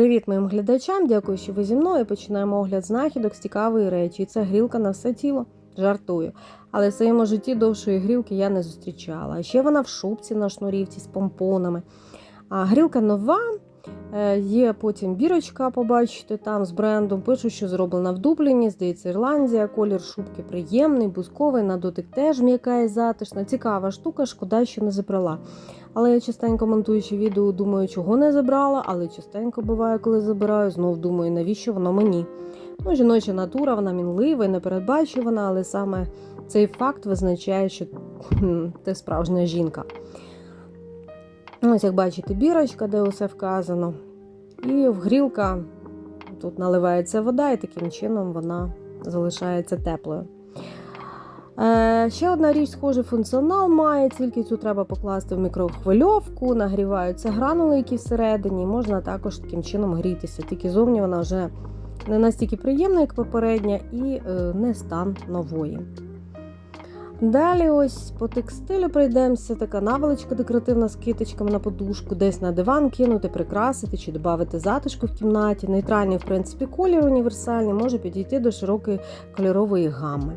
Привіт моїм глядачам! Дякую, що ви зі мною. Починаємо огляд знахідок з цікавої речі. І це грілка на все тіло. Жартую. Але в своєму житті довшої грілки я не зустрічала. А ще вона в шубці на шнурівці з помпонами. А грілка нова. Е, Є потім бірочка, побачите, там з брендом. Пишуть, що зроблена в Дубліні, здається, Ірландія. Колір шубки приємний, бузковий, на дотик теж м'яка і затишна. Цікава штука, шкода, що не забрала. Але я частенько монтуючи відео, думаю, чого не забрала, але частенько буває, коли забираю, знов думаю, навіщо воно мені. Ну, жіноча натура, вона мінлива і непередбачувана, але саме цей факт визначає, що ти справжня жінка. Ось, як бачите, бірочка, де усе вказано. І в грілка тут наливається вода, і таким чином вона залишається теплою. Е, ще одна річ, схожий функціонал має, тільки цю треба покласти в мікрохвильовку, нагріваються гранули, які всередині, можна також таким чином грітися. Тільки зовні вона вже не настільки приємна, як попередня, і е, не стан нової. Далі ось по текстилю пройдемося. Така наволочка декоративна з китичками на подушку, десь на диван кинути, прикрасити чи додати затишку в кімнаті. Нейтральний, в принципі, колір універсальний, може підійти до широкої кольорової гами.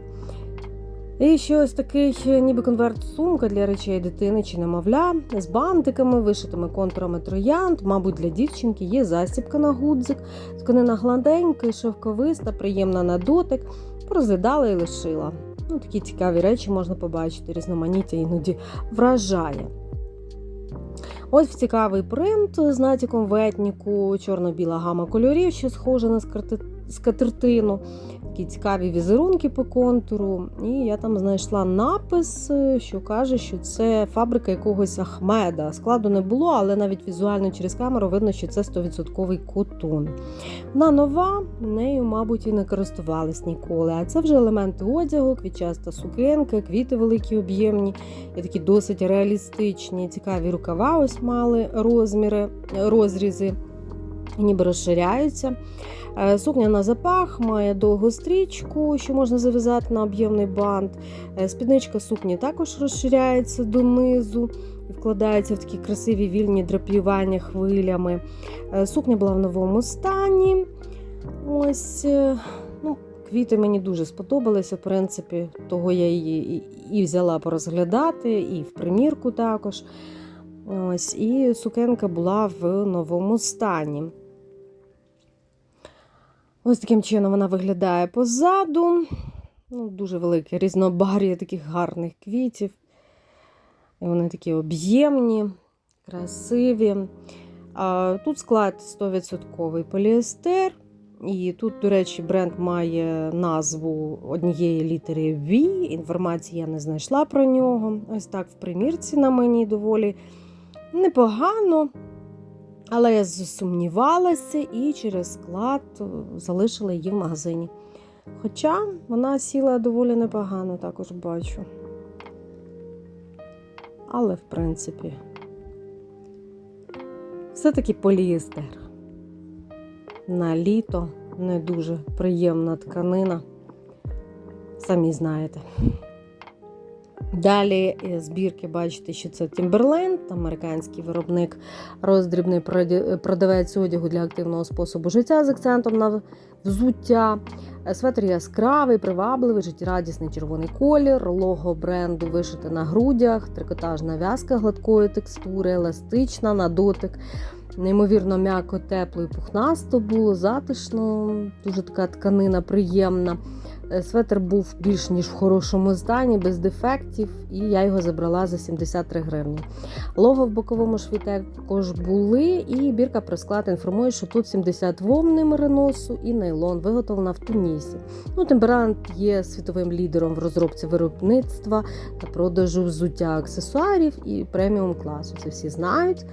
І ще ось такий, ніби конверт-сумка для речей дитини чи немовля з бантиками, вишитими контурами троянд, мабуть, для дівчинки є застібка на гудзик, тканина гладенька, шовковиста, приємна на дотик, порозглядала і лишила. Ну, Такі цікаві речі можна побачити, різноманіття іноді вражає. Ось цікавий принт з натяком в етніку, чорно-біла гама кольорів, що схожа на скатертину. Такі цікаві візерунки по контуру. І я там знайшла напис, що каже, що це фабрика якогось Ахмеда. Складу не було, але навіть візуально через камеру видно, що це 100% котон. Вона нова, нею, мабуть, і не користувались ніколи. А це вже елементи одягу, квітчаста сукенка, квіти великі, об'ємні, і такі досить реалістичні. Цікаві рукава ось мали розміри, розрізи, ніби розширяються. Сукня на запах, має довгу стрічку, що можна зав'язати на об'ємний бант. Спідничка сукні також розширяється донизу і вкладається в такі красиві вільні драпіювання хвилями. Сукня була в новому стані. Ось, ну, Квіти мені дуже сподобалися, в принципі, того я її і взяла порозглядати, і в примірку також. Ось, І сукенка була в новому стані. Ось таким чином вона виглядає позаду. Ну, Дуже велике різнобар'я таких гарних квітів. І Вони такі об'ємні, красиві. А Тут склад 100% поліестер. І тут, до речі, бренд має назву однієї літери V. Інформації я не знайшла про нього. Ось так в примірці на мені доволі непогано. Але я засумнівалася і через склад залишила її в магазині. Хоча вона сіла доволі непогано, також бачу. Але, в принципі, все-таки поліестер. На літо не дуже приємна тканина. Самі знаєте. Далі збірки, бачите, що це Timberland, американський виробник, роздрібний продавець одягу для активного способу життя з акцентом на взуття. Светр яскравий, привабливий, життєрадісний червоний колір, лого бренду вишите на грудях, трикотажна в'язка гладкої текстури, еластична на дотик. Неймовірно, м'яко, тепло і пухнасто було, затишно, дуже така тканина приємна. Светр був більш ніж в хорошому стані, без дефектів, і я його забрала за 73 гривні. Лого в боковому шві також були, і бірка про склад інформує, що тут 70 вовни мериносу і нейлон, виготовлена в Тунісі. Ну, Темперант є світовим лідером в розробці виробництва та продажу взуття аксесуарів і преміум класу. Це всі знають.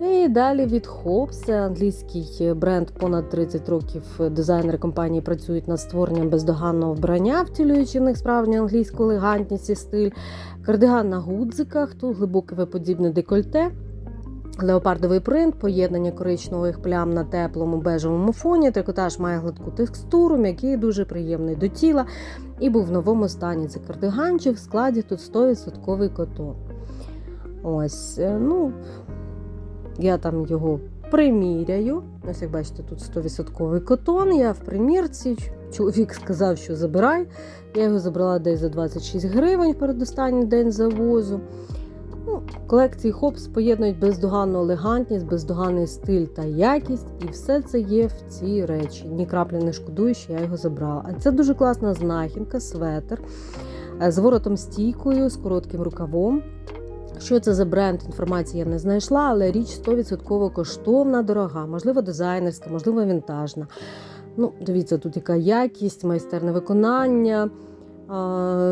І далі від Hobbs, англійський бренд, понад 30 років дизайнери компанії працюють над створенням бездоганного вбрання, втілюючи в них справжню англійську елегантність і стиль, кардиган на гудзиках, тут глибоке виподібне декольте. Леопардовий принт, поєднання коричневих плям на теплому бежевому фоні. Трикотаж має гладку текстуру, м'який, дуже приємний до тіла. І був в новому стані цей кардиганчик в складі тут 100% котон. Ось, ну, я там його приміряю. Ось як бачите, тут 100% котон. Я в примірці. Чоловік сказав, що забирай. Я його забрала десь за 26 гривень в передостанній день завозу. Колекції Хопс поєднують бездоганну елегантність, бездоганний стиль та якість, і все це є в цій речі. Ні краплі не шкодую, що я його забрала. А це дуже класна знахідка, светр е, з воротом стійкою, з коротким рукавом. Що це за бренд, інформації я не знайшла, але річ 100% коштовна, дорога, можливо, дизайнерська, можливо, вінтажна. Ну, дивіться, тут яка якість, майстерне виконання.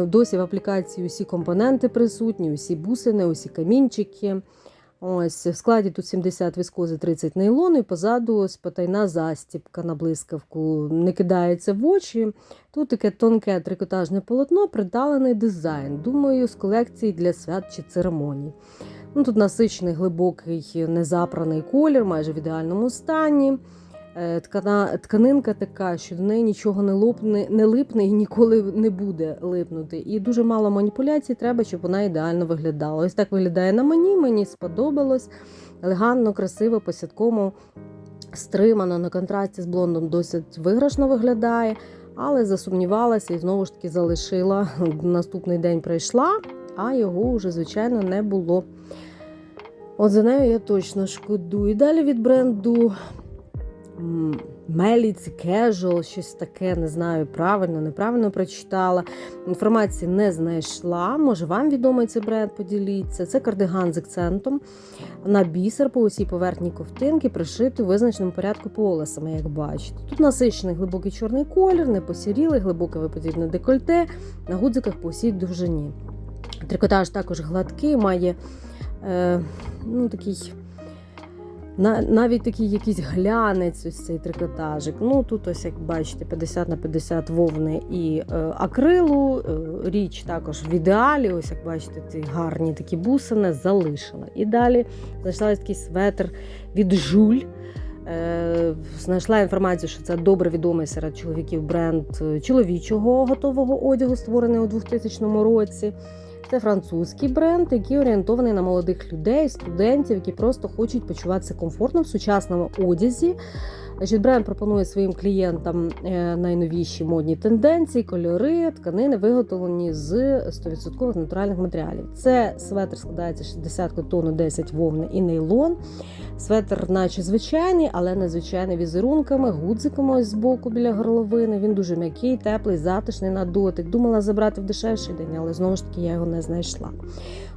Досі в аплікації усі компоненти присутні, усі бусини, усі камінчики. Ось в складі тут 70 віскози, 30 нейлону, і позаду ось потайна застібка на блискавку не кидається в очі. Тут таке тонке трикотажне полотно, приталений дизайн. Думаю, з колекції для свят чи церемоній. Ну, Тут насичений глибокий незапраний колір, майже в ідеальному стані. Е, Ткана, тканинка така, що до неї нічого не лопне, не липне і ніколи не буде липнути. І дуже мало маніпуляцій треба, щоб вона ідеально виглядала. Ось так виглядає на мені, мені сподобалось. Елегантно, красиво, по сяткому стримано на контрасті з блондом досить виграшно виглядає, але засумнівалася і знову ж таки залишила. Наступний день прийшла, а його вже, звичайно, не було. От за нею я точно шкодую. Далі від бренду Меліці, Casual, щось таке, не знаю, правильно, неправильно прочитала. Інформації не знайшла. Може, вам відомий цей бренд, поділіться. Це кардиган з акцентом на бісер по усій поверхні ковтинки, пришитий у визначеному порядку полосами, як бачите. Тут насичений глибокий чорний колір, не посірілий, глибоке виподібне декольте, на гудзиках по усій довжині. Трикотаж також гладкий, має е, ну, такий. Навіть такий якийсь глянець, ось цей трикотажик. Ну тут, ось як бачите, 50 на 50 вовни і е, акрилу. Е, річ також в ідеалі. Ось як бачите, ці гарні такі бусини залишила. І далі знайшла такий светр від жуль. Е, знайшла інформацію, що це добре відомий серед чоловіків бренд чоловічого готового одягу, створений у 2000 році. Це французький бренд, який орієнтований на молодих людей, студентів, які просто хочуть почуватися комфортно в сучасному одязі. Бренд пропонує своїм клієнтам е, найновіші модні тенденції, кольори, тканини, виготовлені з 100% натуральних матеріалів. Це светр складається 60 котону, 10 вовни і нейлон. Светр, наче звичайний, але незвичайний візерунками, гудзиками ось збоку біля горловини. Він дуже м'який, теплий, затишний на дотик. Думала забрати в дешевший день, але знову ж таки я його не знайшла.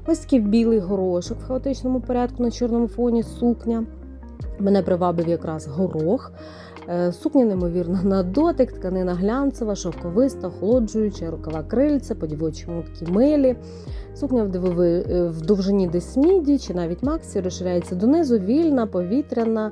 Ось білий горошок в хаотичному порядку на чорному фоні сукня. Мене привабив якраз горох. Е, сукня, неймовірно, на дотик, тканина глянцева, шовковиста, охолоджуюча, рукава крильця, по дівочому такі милі. Сукня в довжині десь міді чи навіть максі розширяється донизу, вільна, повітряна.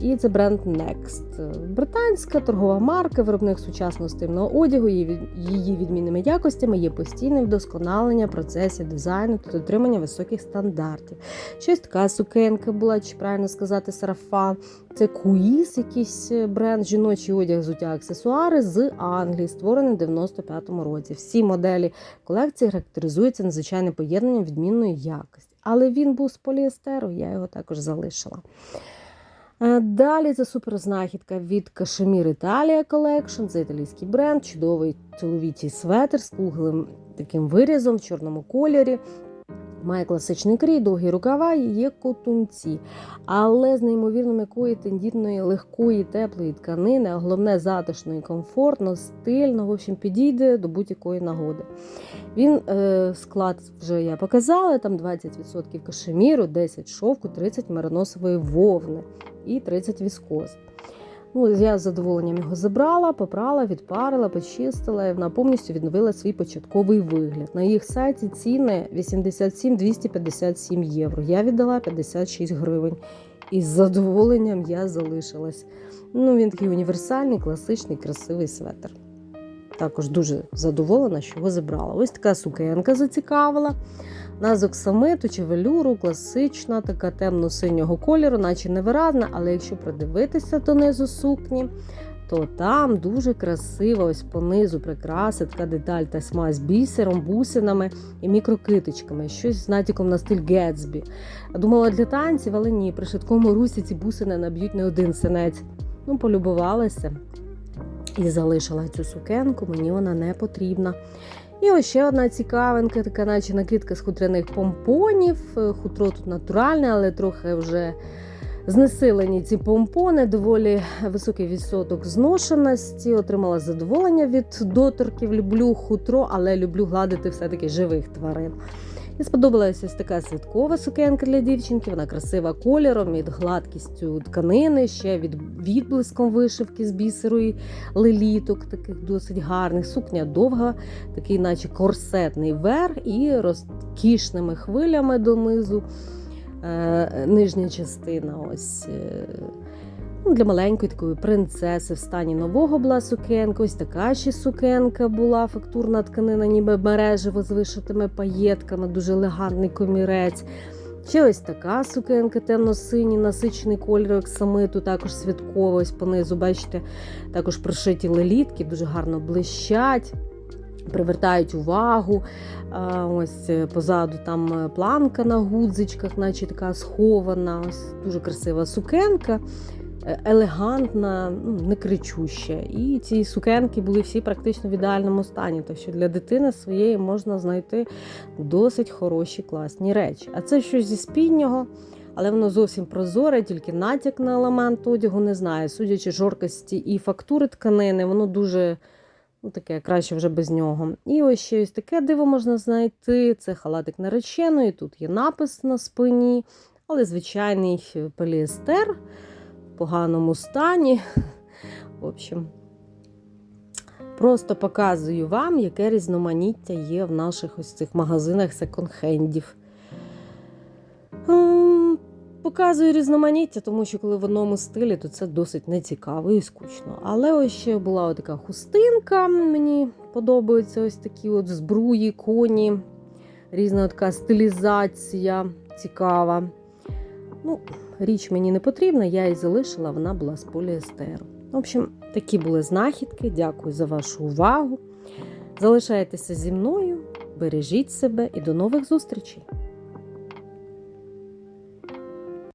І це бренд Next. Британська торгова марка, виробник сучасного стильного одягу, її відмінними якостями є постійне вдосконалення процесів дизайну та дотримання високих стандартів. Щось така сукенка була, чи правильно сказати, сарафан. Це Куїс, якийсь бренд, жіночий одяг, взуття, аксесуари з Англії, створений в 95-му році. Всі моделі колекції характеризуються надзвичайним поєднанням відмінної якості. Але він був з поліестеру, я його також залишила. Е, далі це суперзнахідка від Кашемір Італія Collection. Це італійський бренд, чудовий чоловічий светр з круглим таким вирізом в чорному кольорі. Має класичний крій, довгі рукава і є котунці, але з неймовірно м'якої, тендітної, легкої, теплої тканини, а головне затишно і комфортно, стильно, в общем, підійде до будь-якої нагоди. Він е, склад вже я показала, там 20% кашеміру, 10 шовку, 30 мериносової вовни і 30 віскоз. Ну, Я з задоволенням його забрала, попрала, відпарила, почистила, і вона повністю відновила свій початковий вигляд. На їх сайті ціни 87-257 євро. Я віддала 56 гривень. І з задоволенням я залишилась. Ну, Він такий універсальний, класичний, красивий светр. Також дуже задоволена, що його забрала. Ось така сукенка зацікавила. На з оксамиту чи велюру, класична, така темно-синього кольору, наче невиразна, але якщо придивитися донизу сукні, то там дуже красиво, ось понизу прикраси, така деталь та смазь бісером, бусинами і мікрокиточками. Щось з натяком на стиль Гетсбі. Думала для танців, але ні, при швидкому русі ці бусини наб'ють не один синець. Ну, полюбувалася і залишила цю сукенку, мені вона не потрібна. І ось ще одна цікавинка, така наче накидка з хутряних помпонів. Е, Хутро тут натуральне, але трохи вже знесилені ці помпони, доволі високий відсоток зношеності. Отримала задоволення від доторків. Люблю хутро, але люблю гладити все-таки живих тварин. І сподобалася ось така святкова сукенка для дівчинки. Вона красива кольором, від гладкістю тканини, ще від відблиском вишивки з бісеру і леліток, таких досить гарних. Сукня довга, такий, наче корсетний верх, і розкішними хвилями донизу. Е, нижня частина. Ось е, для маленької такої принцеси в стані нового була сукенка. Ось така ще сукенка була, фактурна тканина, ніби мережево з вишитими паєтками, дуже елегантний комірець. Ще ось така сукенка, темно-синій, насичений кольор оксамиту, також святково, ось понизу, бачите, також прошиті лелітки, дуже гарно блищать. Привертають увагу. Ось е, позаду там е, планка на гудзичках, наче така схована. Ось дуже красива сукенка, елегантна, ну, не кричуща. І ці сукенки були всі практично в ідеальному стані. Так що для дитини своєї можна знайти досить хороші класні речі. А це щось зі спіднього. Але воно зовсім прозоре, тільки натяк на елемент одягу не знаю. Судячи жоркості і фактури тканини, воно дуже Ну, таке краще вже без нього. І ось ще ось таке диво можна знайти. Це халатик нареченої. Тут є напис на спині, але звичайний поліестер поганому стані. В общем, просто показую вам, яке різноманіття є в наших ось цих магазинах секонд-хендів. Показую різноманіття, тому що коли в одному стилі, то це досить нецікаво і скучно. Але ось ще була така хустинка. Мені подобаються ось такі от збруї, коні, різна така стилізація цікава. Ну, Річ мені не потрібна, я її залишила, вона була з поліестеру. В общем, такі були знахідки. Дякую за вашу увагу. Залишайтеся зі мною, бережіть себе і до нових зустрічей!